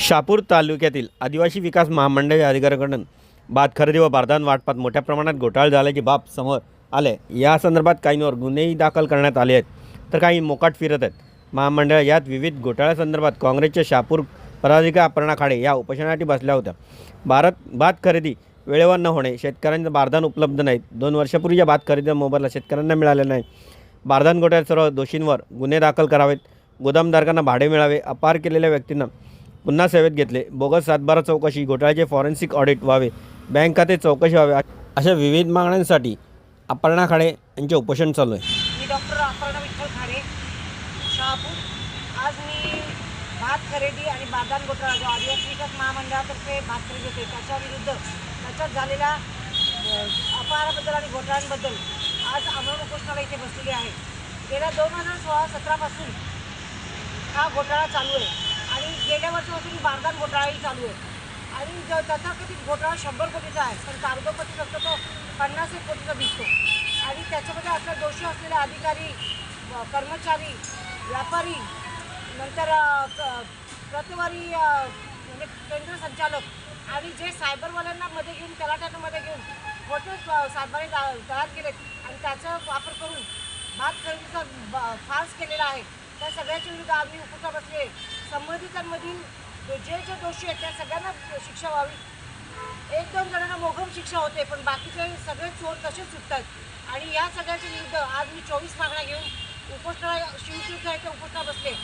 शापूर तालुक्यातील आदिवासी विकास महामंडळ अधिकाऱ्याकडून भात खरेदी व बारदान वाटपात मोठ्या प्रमाणात घोटाळा झाल्याची बाब समोर आले. या संदर्भात काहींवर गुन्हेही दाखल करण्यात आले आहेत. तर काही मोकाट फिरत आहेत. महामंडळ यात विविध घोटाळ्यासंदर्भात काँग्रेसच्या शापूर पदाधिकारी अपर्णा खाडे या उपोषणासाठी बसल्या होत्या. भारत भात खरेदी वेळेवर न होणे शेतकऱ्यांचं बारदान उपलब्ध नाहीत. दोन वर्षापूर्वीच्या भात खरेदी मोबदला शेतकऱ्यांना मिळाले नाही. बारदान घोटाळ्यात सर्व दोषींवर गुन्हे दाखल करावेत. गोदामधारकांना भाडे मिळावे अपार केलेल्या व्यक्तींना पुन्हा सेवेत घेतले. बोगस सातबारा चौकशी घोटाळ्याचे फॉरेन्सिक ऑडिट व्हावे बँक खाते चौकशी व्हावे अशा विविध मागण्यांसाठी अपर्णा खाडे यांचे उपोषण चालू आहे. मी डॉक्टर अपर्णा विठ्ठल खाडे शहापूर. आज मी भात खरेदी आणि बारदान घोटाळा जो आदिवासी विकास महामंडळातर्फे भात खरेदी होते त्याच्या विरुद्ध त्याच्यात झालेल्या अपहाराबद्दल आणि घोटाळ्यांबद्दल आज आम्हाला उपोषणाला इथे बसलेली आहे. गेल्या दोन हजार सोळा सतरापासून हा घोटाळा चालू आहे. गेल्या वर्षापासून बारदान घोटाळाही चालू आहे. आणि ज तथाकथित घोटाळा शंभर कोटीचा आहे पण कागदोपत्री फक्त तो पन्नास एक कोटीचा दिसतो. आणि त्याच्यामध्ये असले दोषी असलेले अधिकारी कर्मचारी व्यापारी नंतर प्रतवारी म्हणजे केंद्र संचालक आणि जे सायबरवाल्यांना मध्ये घेऊन तलाट्यांमध्ये घेऊन खोटे अ, सातबारे ता- तयार केलेत आणि त्याचा वापर करून भात खरेदीचा ब- फार्स केलेला आहे. त्या सगळ्याच्या विरुद्ध आम्ही उपक्रम बसले. संबंधितांमधील जे जे दोषी आहेत त्या सगळ्यांना शिक्षा व्हावी. एक दोन जणांना मोघम शिक्षा होते पण बाकीचे सगळे चोर तसेच सुटतात. आणि या सगळ्याच्या विरुद्ध आज मी चोवीस मागण्या घेऊन उपोषणा शिवतीर्थ येथे उपोषणा बसले.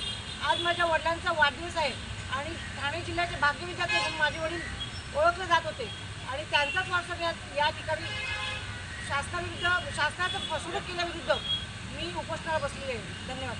आज माझ्या वडिलांचा वाढदिवस आहे आणि ठाणे जिल्ह्याचे भाग्यविद्यार्थी म्हणून माझे वडील ओळखले जात होते. आणि त्यांचाच वारसा या या ठिकाणी शासनाविरुद्ध शासनाचं फसवणूक केल्याविरुद्ध मी उपोषणाला बसलेले आहे. धन्यवाद.